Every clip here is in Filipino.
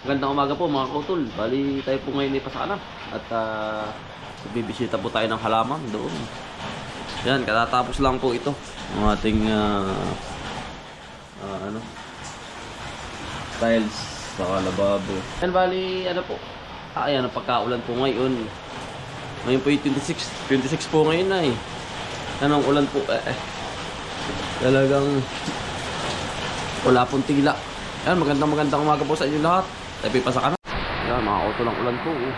Magandang umaga po mga kautol. Bali tayo po ngayon ay pasana. At uh, bibisita po tayo ng halaman doon. Yan, katatapos lang po ito. Ang ating ah, ah, ano tiles sa lababo. Yan bali ano po. Ah, ayan ang pagkaulan po ngayon. Ngayon po yung 26. 26 po ngayon na eh. Anong ulan po eh. eh. Talagang wala pong tigla. Yan, magandang magandang umaga po sa inyo lahat. Tayo pipasa ka na. Yan, mga auto lang ulan po. oh.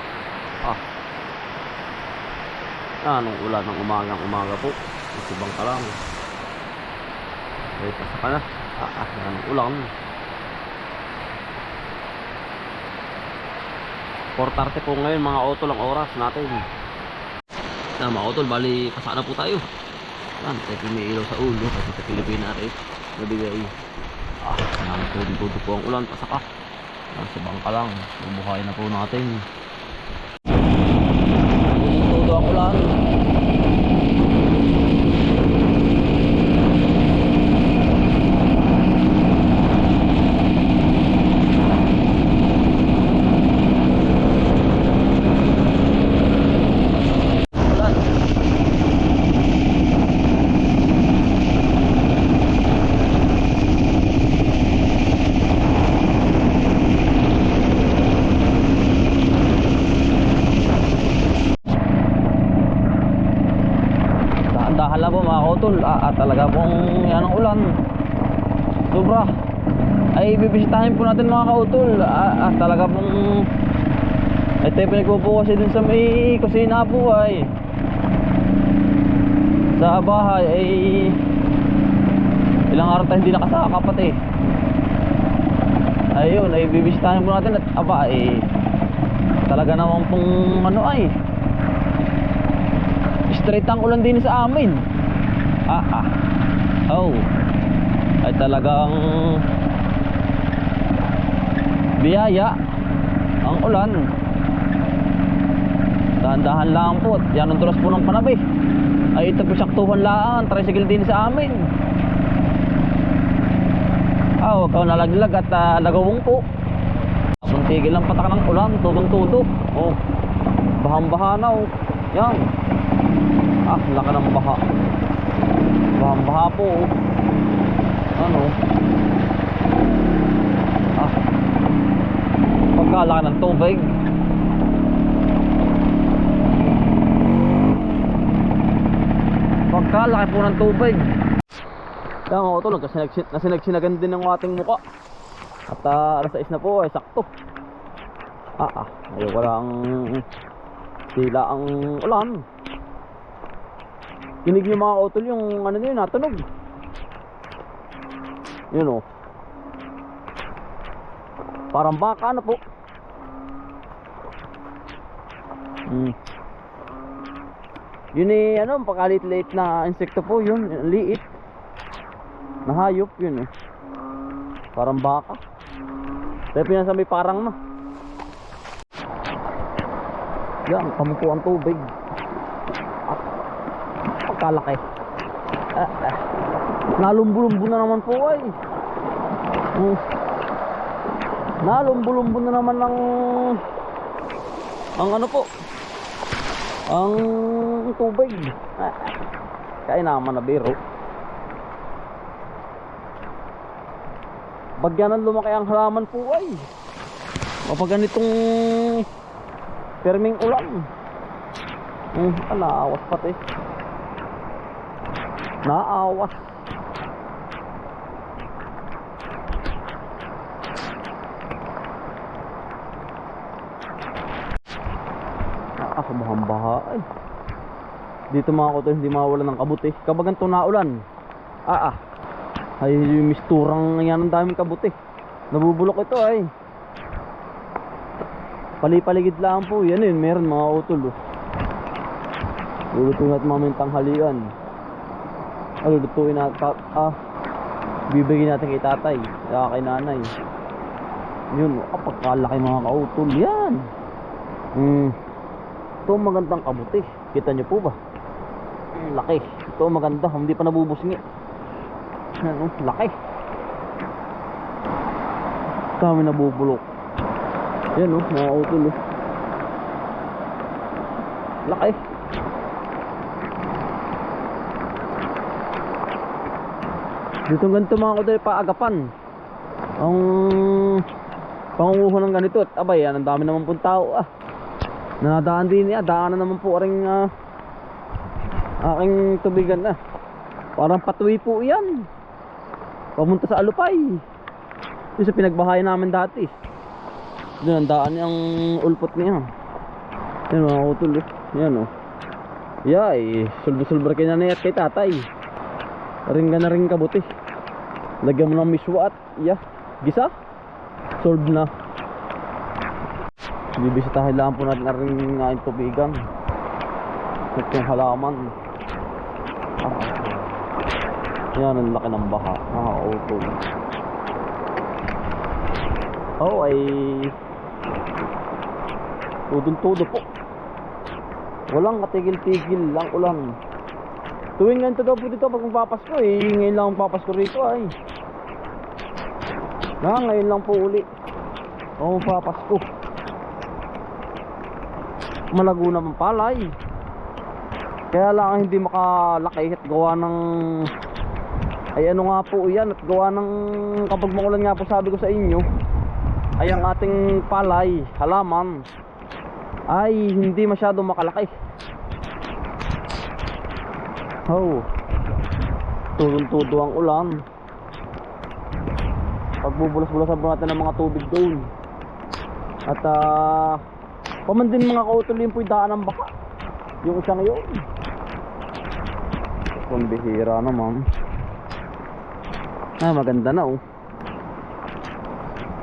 Ah. Anong ulan ng umagang umaga po. Masibang ka lang. Tayo pasa ka na. Ah, ah, yan ang ulan. 4.30 po ngayon mga auto lang oras natin. Yan, mga auto, bali pasa na po tayo. Yan, tayo may ilaw sa ulo kasi sa Pilipinas rin. Nabigay. Ah, nang tudo po ang ulan, pasaka. Nasa bangka lang, bubuhayin na po natin. Tudo ang ulan. Ulan. Lang po mga kautol. Ah, ah, talaga pong yan ang ulan. Sobra. Ay, bibisitahin po natin mga kautol. Ah, ah, talaga pong... Ay, tayo pinagpo po kasi dun sa may kusina po ay. Sa bahay ay... Ilang araw tayo hindi nakasaka pati. Ayun, ay bibisitahin po natin at aba ay... Talaga naman pong ano ay straight ang ulan din sa amin. Ah, ah. Oh. Ay talagang biyaya ang ulan. Dahan-dahan lang po. at Yan ang tulas po ng panabi. Ay ito po saktuhan lang. Tricycle din sa amin. Ah, huwag kang nalaglag at uh, lagawong po. Kung tigil lang patak ng ulan, tudong-tudo. Oh. Bahang-baha na oh. Yan. Ah, laka ng baha. Bahang baha po. oh. Ano? Ah. Pagkalaki ng tubig. Pagkalaki po ng tubig. Kaya mga nagkasinag- nasinagsinagan din ng ating muka. At uh, alas 6 na po, ay sakto. Ah, ah. Ayaw wala ang tila ang ulan. Kinig yung mga utol yung ano na yun, natunog. Yun o. Parang baka na po. Hmm. Yun eh, ano, pagkalit-late na insekto po yun, liit. Nahayop yun eh. Parang baka. Pero pinasabi parang na. Yan, kamuko ang tubig. Pagkalaki. Ah, ah. Na naman po ay. Hmm. Nalumbo-lumbo na naman ng ang ano po. Ang tubig. Ah. Kaya naman na biro. Bagyanan lumaki ang halaman po ay. Kapag ganitong perming ulan. Hmm, ala, awas pati. Naawas. Ah, baha ay. Dito mga kuto hindi mawala ng kabuti. Kapag ganito naulan. Ah, ah. Ay, yung misturang daming kabuti. Nabubulok ito ay. Palipaligid lang po. Yan yun, meron mga utol. Oh. Lulutuin natin mamang tanghalian. Ah, lulutuin natin. pa- Ah, bibigyan natin kay tatay. Kaya kay nanay. Yun, ah, pagkalaki mga kautol. Yan. Hmm. Ito magandang kabuti. Kita nyo po ba? Laki. Ito maganda. Hindi pa nabubusngi. Ano, laki. Kami nabubulok. Yan oh, mga utol oh. Laki. Dito ganito mga kuday paagapan. Ang pangunguho ng ganito at abay yan, ang dami naman pong tao ah. Nadaan din niya, daanan naman po ring ah, aking tubigan na. Parang patuwi po yan. Pamunta sa Alupay. Yung sa pinagbahayan namin dati. Doon ang daan yung ulpot niya. Yan mga utol eh. Yan oh. Yay, sulbo-sulbar kay nanay at kay tatay. Ringga na ring kabuti. Lagyan mo ng miswa at yeah, gisa. Solved na. Bibisitahin lang po natin ang ring ngayon tubigan. At yung halaman. Ah. Yan ang laki ng baha. Ah, utol. Oh, ay tudong-tudo po. Walang katigil-tigil lang ulan. Tuwing ganito daw po dito pag magpapasko eh. Ngayon lang ang papasko rito ay. Na, ngayon lang po uli. Oo, papasko. Malago naman palay. Kaya lang ang hindi makalaki at gawa ng ay ano nga po yan at gawa ng kapag makulan nga po sabi ko sa inyo ay ang ating palay, halaman ay hindi masyadong makalaki. Oh. Tulong-tudo ang ulan. Pagbubulas-bulasan po natin ng mga tubig doon. At ah pamandin mga kautol yun po yung daan ng baka. Yung isang yun. Kung bihira naman. Ah, maganda na oh.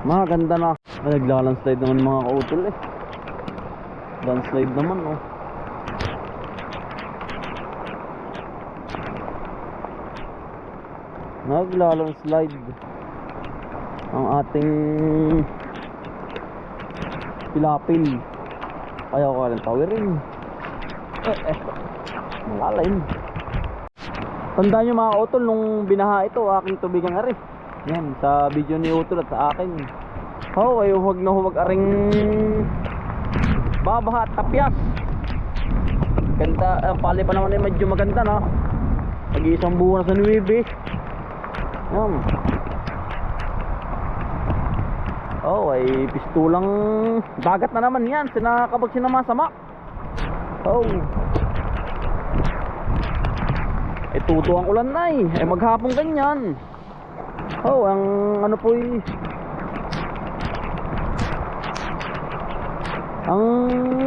Maganda na. Ay, naglalandslide naman mga kautol eh. Landslide naman oh. Naglalandslide ang ating pilapil. Ayaw ko rin tawirin. Eh, eh. Malalim. Tandaan nyo mga utol nung binaha ito, aking tubigan nga rin. Yan, sa video ni Utol at sa akin. Oh, ay huwag na huwag aring babaha at tapyas. Ganda, ang pali pa naman ay medyo maganda na. Pag-iisang buwan na sa Nuibe. Yan. Oh, ay pistulang dagat na naman yan. Sinakabag sinamasama. Oh. Eh, tuto ang ulan na eh. Eh, maghapong ganyan. Oh, ang ano po eh. Ang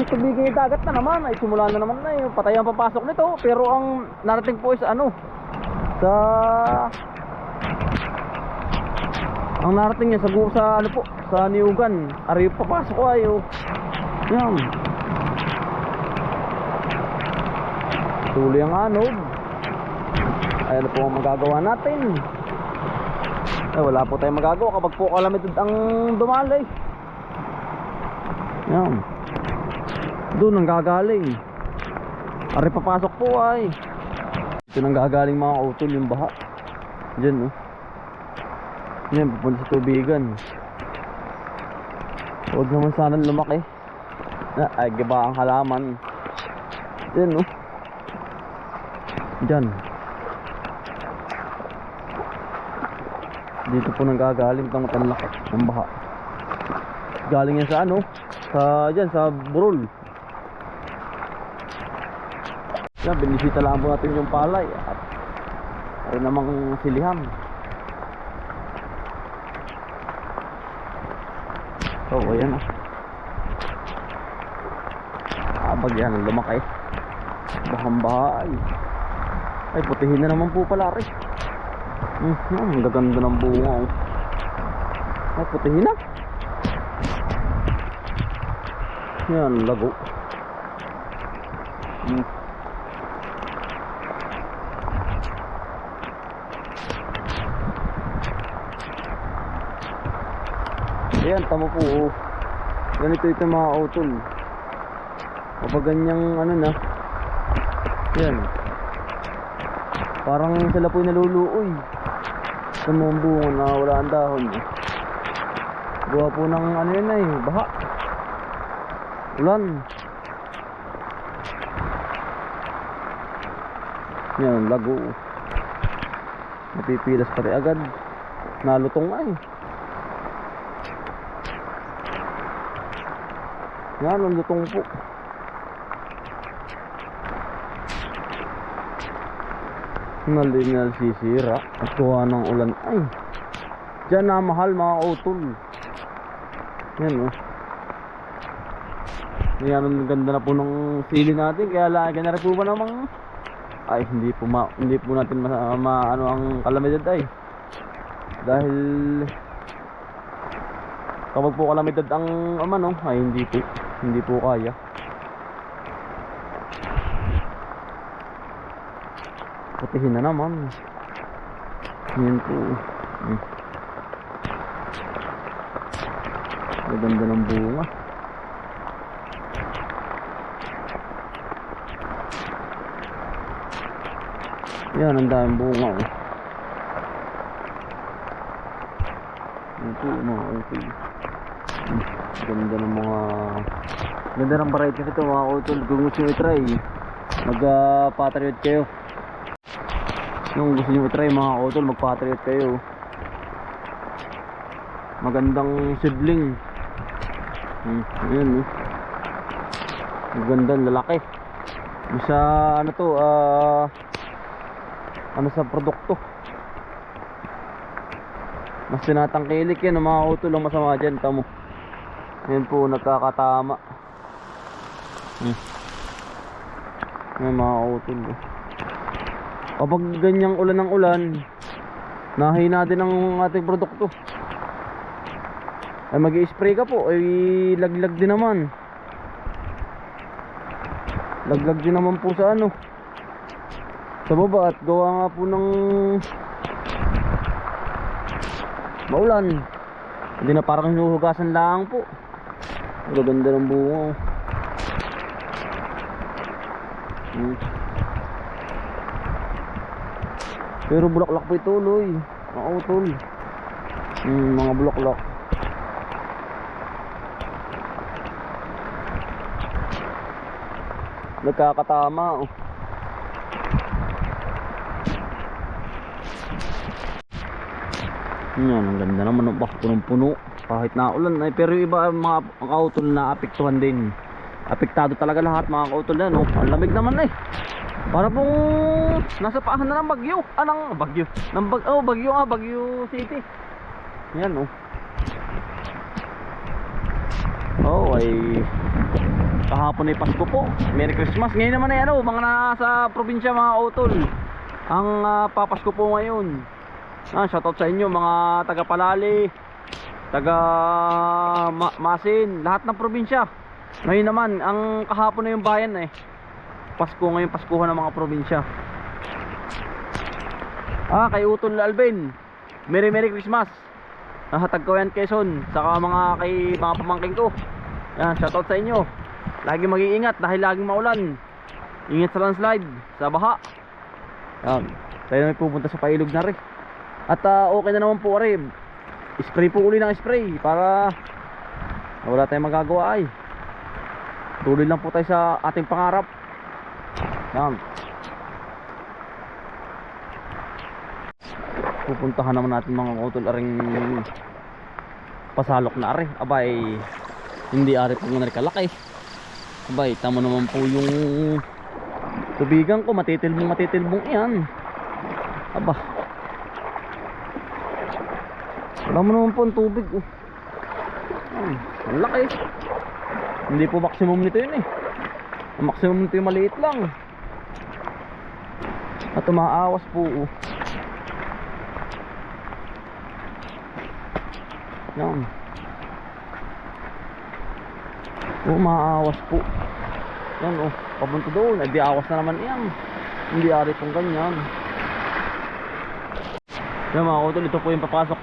tubig ng dagat na naman ay simula na naman na eh. Patay ang papasok nito. Pero ang narating po is ano. Sa... Ang narating niya sa, sa ano po. Sa Niugan. Ari papasok ko ay oh. Yan. Tuloy ang anog. Ay ano po ang magagawa natin. Eh, wala po tayong magagawa kapag po kalamidad ang dumalay. Yan. Doon ang gagaling. Ari papasok po ay. Ito nang gagaling mga utol yung baha. Diyan no. Yan, pupunta sa tubigan. Huwag naman sana lumaki. Na, ay, giba ang halaman. Diyan no. Diyan. Dito po nang gagaling itong tanlaki ng baha. Galing yan sa ano? Sa dyan, sa burol. Yan, binisita lang po natin yung palay at rin namang silihan. So, ayan ah. Abag yan, lumaki. Bahang bahay. Ay, putihin na naman po pala rin. Hmm, ang gaganda ng bunga oh. Ay, putihin na. Yan, lago. Hmm. Ayan, tama po. Oh. Ganito ito mga utol. Kapag ganyang ano na. Yan. Parang sila po naluluoy. Sa mga bunga na wala ang dahon. Eh. Gawa po ng ano yun ay, baha. Ulan. Yan, lago. Napipilas pati agad. Nalutong na eh. Yan, ang lutong po. Nalinal sisira at kuha ng ulan. Ay, dyan na mahal mga utol. Yan oh. Yan ang ganda na po ng sili natin. Kaya lagi na rin po ba namang ay hindi po ma hindi po natin ma, ma- ano ang kalamidad ay. Dahil kapag po kalamidad ang ama no, ay hindi po hindi po kaya. Putihin na naman. Yan po. Hmm. Maganda ng bunga. Yan, ang daming bunga oh. Yan po, mga utol. Hmm, Ganda ng mga... Ganda ng variety nito mga utol. Kung gusto nyo i-try, mag-patriot kayo. Kung gusto nyo i-try mga utol, mag-patriot kayo. Magandang sibling. Hmm, ayan oh. Magandang lalaki. Sa ano to, ah... ano sa produkto. Mas tinatangkilik yan, ang mga utol ang masama dyan, tamo. Yan po, nagkakatama. Hmm. Yan mga utol. oh. Kapag ganyang ulan ng ulan, nahina din ang ating produkto. Ay mag spray ka po, ay laglag din naman. Laglag din naman po sa ano. Sa baba at gawa nga po ng maulan. Hindi na parang hinuhugasan lang po. Ang gaganda ng bunga. oh. Hmm. Pero bulaklak po ito, Loy. Mga utol. Hmm, mga bulaklak. Nagkakatama, oh. Yan, ang ganda naman bak, punong-puno. Kahit na ulan, ay, pero yung iba mga kautol na apektuhan din. Apektado talaga lahat mga kautol na, no? Ang lamig naman eh. Para pong nasa paahan na ng bagyo. Ah, bagyo. Ng bag, oh, bagyo nga, bagyo city. Yan, oh. Oh, ay kahapon ay Pasko po. Merry Christmas. Ngayon naman ay ano, mga nasa probinsya mga utol. Ang ah, papasko po ngayon. Ah, shoutout sa inyo mga taga Palali, taga Ma- Masin, lahat ng probinsya. Ngayon naman, ang kahapon na yung bayan eh. Pasko ngayon, Paskuhan ng mga probinsya. Ah, kay Utol Alvin. Merry Merry Christmas. Ah, Tagkawayan Quezon, saka mga kay mga pamangking ko. Yan, shoutout sa inyo. Lagi mag-iingat dahil laging maulan. Ingat sa landslide, sa baha. Yan. Tayo na pupunta sa pailog na rin. At ah, okay na naman po rin. Spray po uli ng spray para wala tayong magagawa ay. Tuloy lang po tayo sa ating pangarap. Yan. Pupuntahan naman natin mga utol aring pasalok na are. Abay, hindi are po nga kalaki. Abay, tama naman po yung tubigan ko. Matitilbong matitilbong yan. Aba. Wala mo naman po ang tubig. Oh. Ay, ang laki. Hindi po maximum nito yun eh. Ang maximum nito yung maliit lang. At umaawas po. Oh. Yan. Oh, umaawas po. Yan oh. Papunta doon. Ay, di awas na naman yan. Hindi ari pong ganyan. Yan mga kutol, ito po yung papasok.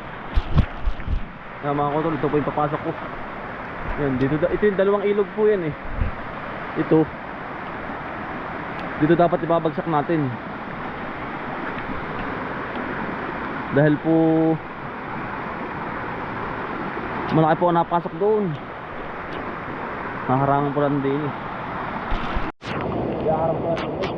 Yan mga kutol, ito po yung papasok ko. Yan, dito, ito yung dalawang ilog po yan eh. Ito. Dito dapat ibabagsak natin. Dahil po Malaki po napasok doon. Naharangan po lang din. Yaharap po lang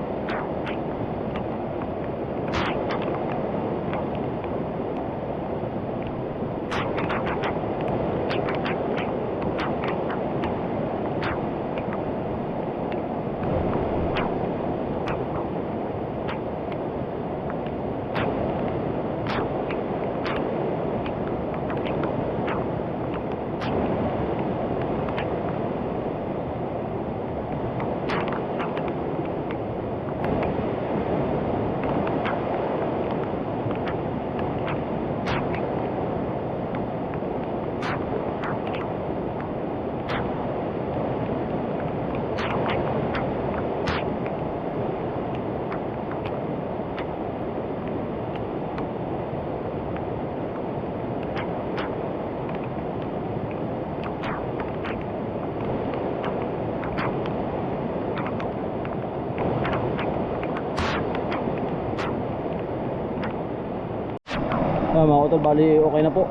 Ah, mga utol, bali okay na po.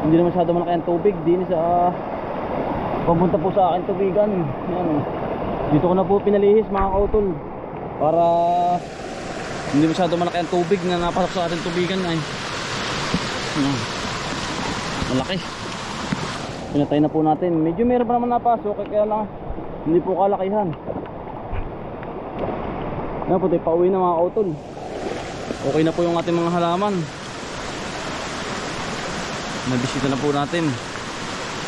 Hindi na masyado malaki ang tubig. Din sa papunta po sa akin tubigan. Yan. Dito ko na po pinalihis mga kautol. Para hindi masyado malaki ang tubig na napasok sa ating tubigan ay. Malaki. Pinatay na po natin. Medyo meron pa naman napasok kaya lang hindi po kalakihan. Yan po tayo pauwi na mga kautol. Okay na po yung ating mga halaman. Nabisita na po natin.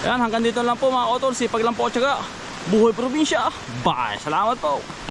Yan, hanggang dito lang po mga otol. Sipag lang po at syaga. Buhay probinsya. Bye! Salamat po!